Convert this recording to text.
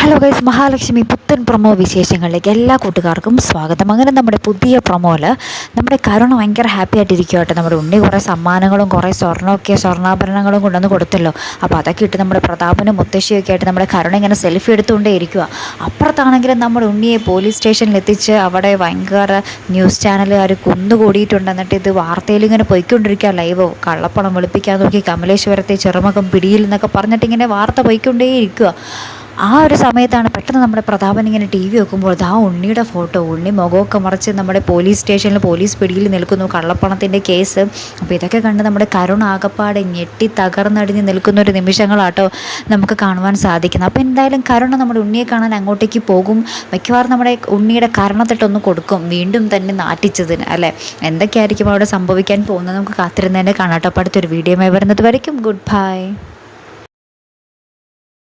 Hello guys Mahalakshmi പുത്തൻ promo വിശേഷങ്ങളിലേക്ക് എല്ലാ കൂട്ടുകാർക്കും സ്വാഗതം. അങ്ങനെ നമ്മുടെ പുതിയ പ്രൊമോയിൽ നമ്മുടെ കരുണ ഭയങ്കര ഹാപ്പി ആയിട്ടിരിക്കും കേട്ടോ. നമ്മുടെ ഉണ്ണി കുറേ സമ്മാനങ്ങളും കുറേ സ്വർണമൊക്കെ സ്വർണാഭരണങ്ങളും കൊണ്ടുവന്ന് കൊടുത്തല്ലോ. അപ്പോൾ അതൊക്കെ ഇട്ട് നമ്മുടെ പ്രതാപനും മുത്തശ്ശിയൊക്കെ ആയിട്ട് നമ്മുടെ കരുണ ഇങ്ങനെ സെൽഫി എടുത്തുകൊണ്ടേ ഇരിക്കുക അപ്പുറത്താണെങ്കിലും നമ്മുടെ ഉണ്ണിയെ പോലീസ് സ്റ്റേഷനിൽ എത്തിച്ച് അവിടെ ഭയങ്കര ന്യൂസ് ചാനലുകാർ കുന്നുകൂടിയിട്ടുണ്ട് എന്നിട്ട് ഇത് വാർത്തയിൽ ഇങ്ങനെ പോയിക്കൊണ്ടിരിക്കുക ലൈവോ കള്ളപ്പണം വെളുപ്പിക്കാൻ നോക്കി കമലേശ്വരത്തെ ചെറുമകം പിടിയിൽ എന്നൊക്കെ പറഞ്ഞിട്ട് ഇങ്ങനെ വാർത്ത പൊയ്ക്കൊണ്ടേ ഇരിക്കുക ആ ഒരു സമയത്താണ് പെട്ടെന്ന് നമ്മുടെ പ്രതാപൻ ഇങ്ങനെ ടി വി വെക്കുമ്പോൾ ആ ഉണ്ണിയുടെ ഫോട്ടോ ഉണ്ണി മുഖമൊക്കെ മറിച്ച് നമ്മുടെ പോലീസ് സ്റ്റേഷനിൽ പോലീസ് പിടിയിൽ നിൽക്കുന്നു കള്ളപ്പണത്തിന്റെ കേസ്. അപ്പോൾ ഇതൊക്കെ കണ്ട് നമ്മുടെ കരുണ ആകപ്പാടെ ഞെട്ടി തകർന്നടിഞ്ഞ് നിൽക്കുന്ന ഒരു നിമിഷങ്ങളാട്ടോ നമുക്ക് കാണുവാൻ സാധിക്കുന്നത്. അപ്പോൾ എന്തായാലും കരുണ നമ്മുടെ ഉണ്ണിയെ കാണാൻ അങ്ങോട്ടേക്ക് പോകും. മിക്കവാറും നമ്മുടെ ഉണ്ണിയുടെ കരണത്തിട്ടൊന്ന് കൊടുക്കും വീണ്ടും തന്നെ നാട്ടിച്ചതിന് അല്ലേ? എന്തൊക്കെയായിരിക്കും അവിടെ സംഭവിക്കാൻ പോകുന്നത്? നമുക്ക് കാത്തിരുന്നതിന്റെ കാണാട്ടോ അപ്പോൾ അടുത്തൊരു വീഡിയോ വരുന്നത് വരയ്ക്കും. Good bye.